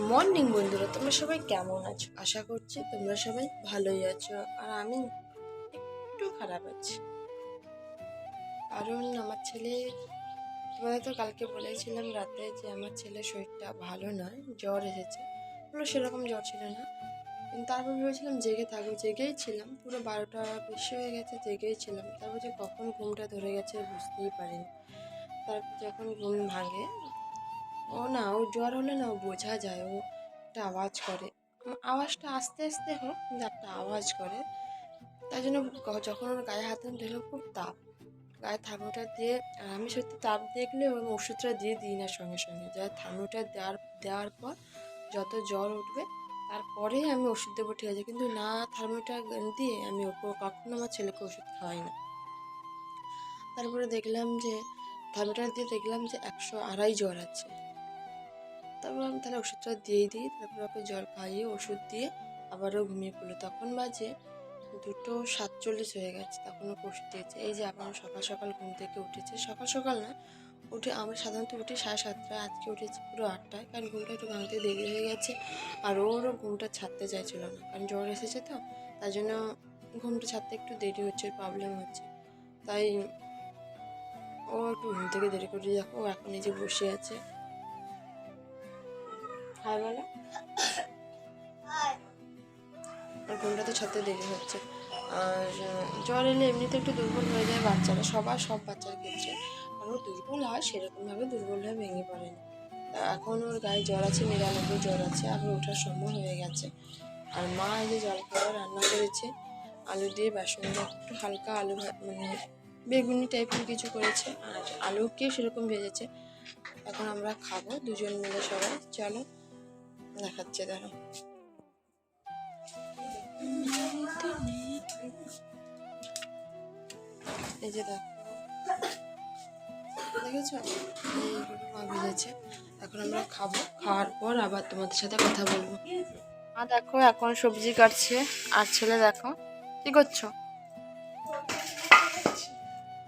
Morning বন্ধুরা, তোমরা সবাই কেমন আছো? আশা করছি তোমরা সবাই ভালোই আছো, আর আমি একটু খারাপ আছি। কারণ আমার ছেলে তোমাদের তো কালকে বলেছিলাম রাতে যে আমার ছেলের শরীরটা ভালো নয়, জ্বর এসেছে। পুরো সেরকম জ্বর ছিল না। তারপর ভেবেছিলাম জেগে থাকব, জেগেই ছিলাম। পুরো বারোটা বেশি হয়ে গেছে, জেগেই ছিলাম। তারপর যে কখন ঘুমটা ধরে গেছে বুঝতেই পারিনি। তারপর যখন ঘুম ভাঙে ও না, ও জ্বর হলে না বোঝা যায়, ও একটা আওয়াজ করে। আওয়াজটা আস্তে আস্তে হোক কিন্তু একটা আওয়াজ করে। তাই জন্য যখন ওর গায়ে হাত দিলাম, খুব তাপ। গায়ে থার্মোটার দিয়ে, আর আমি সত্যি তাপ দেখলে ওই ওষুধটা দিয়ে দিই না সঙ্গে সঙ্গে। যা থার্মোটার দেওয়ার দেওয়ার পর যত জ্বর উঠবে, তারপরেই আমি ওষুধ দেবো, ঠিক আছে। কিন্তু না থার্মোটার দিয়ে আমি ওপর কখনো আমার ছেলেকে ওষুধ খাওয়াই না। তারপরে দেখলাম যে থার্মোটার দিয়ে দেখলাম যে একশো আড়াই জ্বর আছে। তারপর আমি তাহলে ওষুধটা দিয়ে দিই, তারপর ওকে জল খাইয়ে ওষুধ দিয়ে আবারও ঘুমিয়ে পড়ল। তখন বাজে দুটো সাতচল্লিশ হয়ে গেছে, তখন ওকে ওষুধ দিয়েছে। এই যে আবার সকাল সকাল ঘুম থেকে উঠেছে। সকাল সকাল না, উঠে আমরা সাধারণত উঠি সাড়ে সাতটায়, আজকে উঠেছি পুরো আটটায়, কারণ ঘুমটা একটু ভাঙতে দেরি হয়ে গেছে আর ওরও ঘুমটা ছাড়তে চাইছিল না, কারণ জ্বর এসেছে তো তাই জন্য ঘুমটা ছাড়তে একটু দেরি হচ্ছে প্রবলেম হচ্ছে। তাই ও একটু ঘুম থেকে দেরি করে, দেখো ও এখন এই যে বসে আছে। হাই বলো। আর ঘুমটা তো ছাড়তে দেরি হচ্ছে। আর জ্বর এলে এমনিতে একটু দুর্বল হয়ে যায় বাচ্চারা, সবার সব বাচ্চার ক্ষেত্রে। আর ও দুর্বল হয়, সেরকমভাবে দুর্বল হয়ে ভেঙে পড়ে না। এখন ওর গায়ে জ্বর আছে, নিরানব্বই জ্বর আছে আবার ওঠার সময় হয়ে গেছে। আর মা এই যে জল খাওয়া রান্না করেছে, আলু দিয়ে বেসন একটু হালকা আলু মানে বেগুনি টাইপের কিছু করেছে, আর আলুকে সেরকম ভেজেছে, এখন আমরা খাব দুজন মিলে সবাই, চলো। দেখাচ্ছে দাঁড়ো এই যে দেখো। দেখেছ? এইগুলো এখন আমরা খাব। খাওয়ার পর আবার তোমাদের সাথে কথা বলব। মা দেখো, এখন সবজি কাটছে। আর ছেলে দেখো, কি করছ?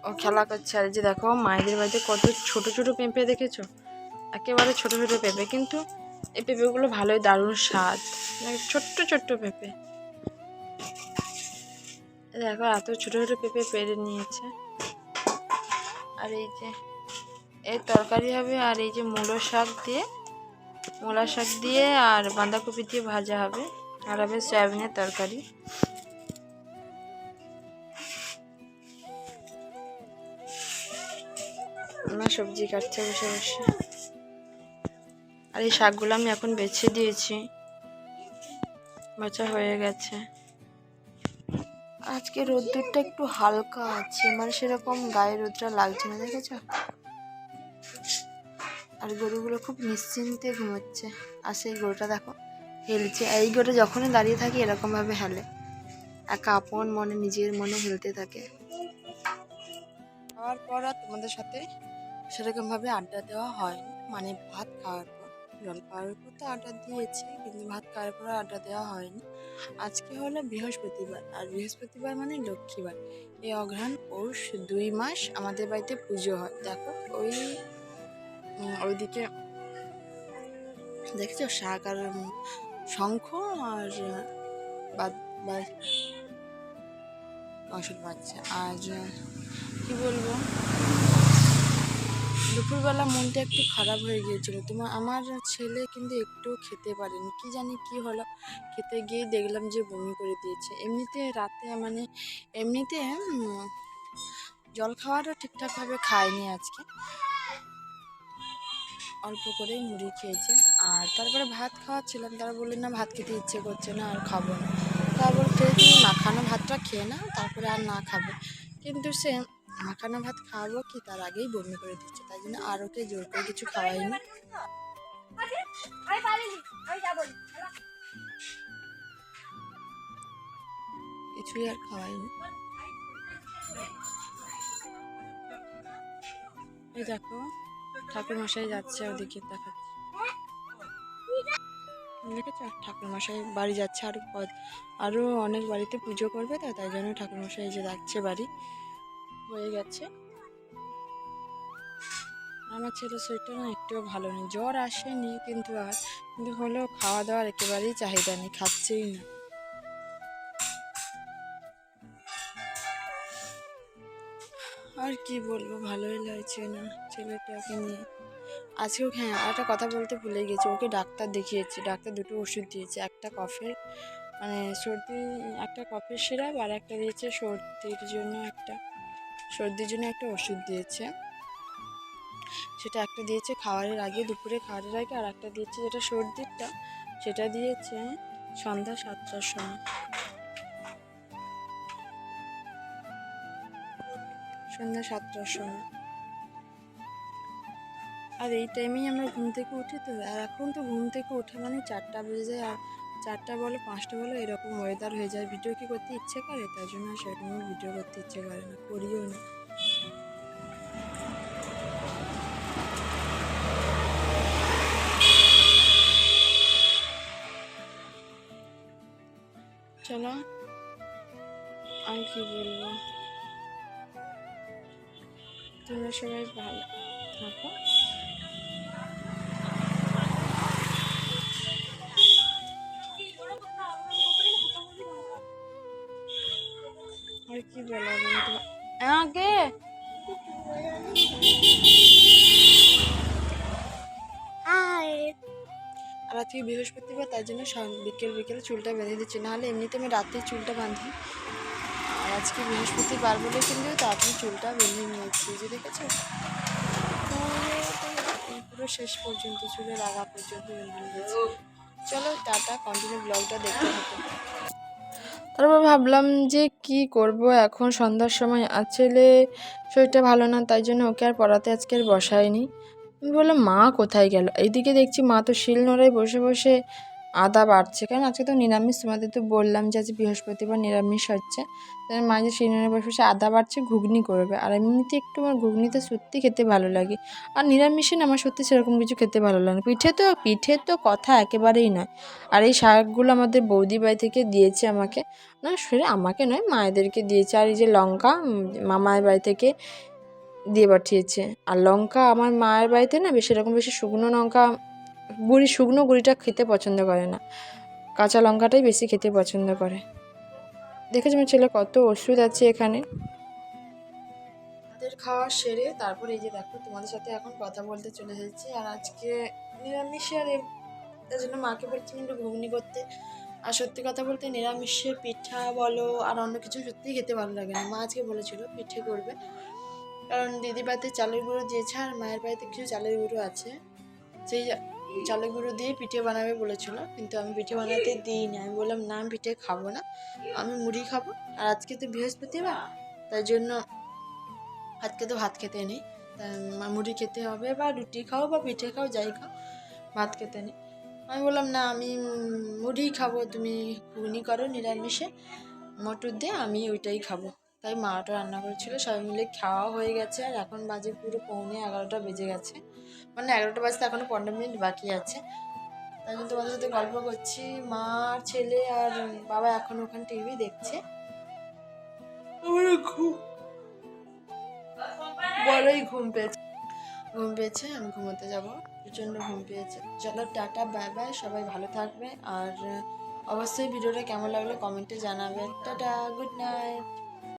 ও খেলা করছে। আর যে দেখো, মায়েদের বাড়িতে কত ছোট ছোট পেঁপে দেখেছ? একেবারে ছোট ছোট পেঁপে। কিন্তু এই পেঁপেগুলো ভালোই দারুণ স্বাদ। মানে ছোট্ট ছোট্ট পেঁপে। দেখো, এত ছোট ছোট পেঁপে পেরে নিয়েছে। আর এই যে এই তরকারি হবে আর এই যে মূলো শাক দিয়ে, মূলা শাক দিয়ে আর বাঁধাকপি দিয়ে ভাজা হবে। আর হবে সয়াবিনের তরকারি। আমার সবজি কাটছে বসে বসে। আর এই শাকগুলো আমি এখন বেছে দিয়েছি। বাছা হয়ে গেছে। আজকে রোদ্দুরটা একটু হালকা আছে মানে সেরকম গায়ে রোদটা লাগছে না, দেখেছ? আর গরুগুলো খুব নিশ্চিন্তে ঘুমোচ্ছে। আর সেই গরুটা দেখো, হেলছে। এই গরু যখনই দাঁড়িয়ে থাকি এরকমভাবে হেলে। একা আপন মনে, নিজের মনে হেলতে থাকে। খাওয়ার পর আর তোমাদের সাথে সেরকমভাবে আড্ডা দেওয়া হয় মানে ভাত খাওয়ার পর। জল খাওয়ার পর তো আড্ডা দিয়েছে কিন্তু ভাত খাওয়ার পর আর আড্ডা দেওয়া হয়নি। আজকে হলো বৃহস্পতিবার আর বৃহস্পতিবার মানে লক্ষ্মীবার। এই অঘ্রাণ পৌষ দুই মাস আমাদের বাড়িতে পুজো হয়। দেখো ওই ওইদিকে দেখেছ? শাক আর শঙ্খ আর বাঁশর আর আহ, কি বলব? দুপুরবেলা মনটা একটু খারাপ হয়ে গিয়েছিল। তোমার, আমার ছেলে কিন্তু একটু খেতে পারেনি। কি জানি কি হলো, খেতে গিয়ে দেখলাম যে বমি করে দিয়েছে। এমনিতে রাতে মানে এমনিতে জল খাওয়াটা ঠিকঠাকভাবে খায়নি আজকে। অল্প করেই মুড়ি খেয়েছে। আর তারপরে ভাত খাওয়াচ্ছিলাম, তারা বললেন না, ভাত খেতে ইচ্ছে করছে না, আর খাব না। তারপর খেয়ে তুমি মাখানো ভাতটা খেয়ে না তারপরে আর না খাবে। কিন্তু সে মাখানো ভাত খাওয়াবো কি তার আগেই বমি করে দিচ্ছে, তাই জন্য আর ওকে জোর করে কিছু খাওয়াইনি। কিছুই আর খাওয়াইনি। এই দেখো ঠাকুর মশাই যাচ্ছে ওদিকে দেখাচ্ছে। দেখেছ ঠাকুর মশাই বাড়ি যাচ্ছে, আরও কত- আরও অনেক বাড়িতে পুজো করবে তো, তাই জন্য ঠাকুর মশাই যে যাচ্ছে বাড়ি। হয়ে গেছে। আমার ছেলের শরীরটা না একটুও ভালো নেই। জ্বর আসেনি কিন্তু আর, কিন্তু হলেও খাওয়া দাওয়ার একেবারেই চাহিদা নেই, খাচ্ছেই না। আর কি বলব, ভালোই লাগছে না ছেলেটাকে নিয়ে। আজকেও হ্যাঁ একটা কথা বলতে ভুলে গেছি, ওকে ডাক্তার দেখিয়েছি, ডাক্তার দুটো ওষুধ দিয়েছে, একটা কফের মানে সর্দি, একটা কফের সিরাপ আর একটা দিয়েছে সর্দির জন্য একটা। সর্দির জন্য একটা ওষুধ দিয়েছে। সেটা একটা দিয়েছে খাওয়ারের আগে, দুপুরে খাওয়ারের আগে, আর একটা দিয়েছে যেটা সর্দিরটা, সেটা দিয়েছে সন্ধ্যা সাতটার সময়। সন্ধ্যা সাতটার সময়। আর এই টাইমেই আমরা ঘুম থেকে উঠি তো, আর এখন তো ঘুম থেকে ওঠা মানে চারটা বেজে যায়, আর চারটা বলো, পাঁচটা বলো, এরকম ওয়েদার হয়ে যায়। ভিডিও কি করতে ইচ্ছে করে? তার জন্য সেরকম ভিডিও করতে ইচ্ছে করে না, করিও না। চলো, আর কি বলব? তোমরা সবাই ভালো থাকো। আর কি বলা বন্ধু? আগে? আর আজকে বৃহস্পতিবার তার জন্য বিকেল বিকেল চুলটা বেঁধে দিচ্ছি। নাহলে এমনিতে আমি রাতে চুলটা বাঁধি। আর আজকে বৃহস্পতিবার বলে কিন্তু তাড়াতাড়ি চুলটা বেঁধে নিয়েছি যে দেখেছ? পুরো- পুরো শেষ পর্যন্ত চুলের আগা পর্যন্ত বেঁধে নিয়েছি। চলো টাটা কন্টিনিউ ব্লগটা দেখতে থাকো। তারপর ভাবলাম যে কি করব, এখন সন্ধ্যার সময় আর ছেলে শরীরটা ভালো না, তাই জন্য ওকে আর পড়াতে আজকে আর বসায়নি। আমি বললাম, মা কোথায় গেল? এইদিকে দেখছি মা তো শিল নোড়ায় বসে বসে আদা বাড়ছে। কারণ আজকে তো নিরামিষ, তোমাদের তো বললাম যে আজ বৃহস্পতিবার নিরামিষ হচ্ছে। তাই মা যে শিল বসে আদা বাড়ছে, ঘুগনি করবে। আর এমনিতে একটু আমার ঘুগনিতে সত্যি খেতে ভালো লাগে। আর নিরামিষে না আমার সত্যি সেরকম কিছু খেতে ভালো লাগে পিঠে তো পিঠে তো কথা একেবারেই নয়। আর এই শাকগুলো আমাদের বৌদি বাড়ি থেকে দিয়েছে আমাকে। না সেটা আমাকে নয়, মায়েদেরকে দিয়েছে। আর এই যে লঙ্কা মামার বাড়ি থেকে দিয়ে পাঠিয়েছে। আর লঙ্কা আমার মায়ের বাড়িতে না বেশি এরকম বেশি শুকনো লঙ্কা গুঁড়ি শুকনো গুঁড়িটা খেতে পছন্দ করে না। কাঁচা লঙ্কাটাই বেশি খেতে পছন্দ করে। দেখেছি আমার ছেলে কত ওষুধ আছে এখানে? তাদের খাওয়া সেরে তারপর এই যে দেখো, তোমাদের সাথে এখন কথা বলতে চলে এসেছি। আর আজকে নিরামিষে আর তার জন্য মাকে বলছিলাম একটু ঘুগনি করতে। আর সত্যি কথা বলতে নিরামিষে পিঠা বলো আর অন্য কিছু সত্যিই খেতে ভালো লাগে না। মা আজকে বলেছিল পিঠে করবে। কারণ দিদি বাড়িতে চালের গুঁড়ো দিয়েছে আর মায়ের বাড়িতে কিছু চালের গুঁড়ো আছে। সেই চালের গুঁড়ো দিয়ে পিঠে বানাবে বলেছিল, কিন্তু আমি পিঠে বানাতে দিই না আমি বললাম, না, আমি পিঠে খাব না, আমি মুড়ি খাব। আর আজকে তো বৃহস্পতিবার, তাই জন্য আজকে তো ভাত খেতে নেই। মুড়ি খেতে হবে বা রুটি খাও বা পিঠে খাও, যাই খাও, ভাত খেতে নেই। আমি বললাম, না, আমি মুড়ি খাব, তুমি ঘুগনি করো, নিরামিষে। মটর দিয়ে আমি ওইটাই খাব। তাই মাটা রান্না করেছিল, সবাই মিলে খাওয়া হয়ে গেছে। আর এখন বাজে পুরো পৌনে এগারোটা বেজে গেছে। মানে এগারোটা বাজতে এখনও পনেরো মিনিট বাকি আছে। জন্য তোমাদের সাথে গল্প করছি। মা আর ছেলে আর বাবা এখন ওখানে টিভি দেখছে। বড়ই ঘুম পেয়েছে। ঘুম পেয়েছে আমি ঘুমোতে যাব। প্রচণ্ড ঘুম পেয়েছে। চলো টাটা বাই বাই। সবাই ভালো থাকবে। আর অবশ্যই ভিডিওটা কেমন লাগল কমেন্টে জানাবে। Tata good night.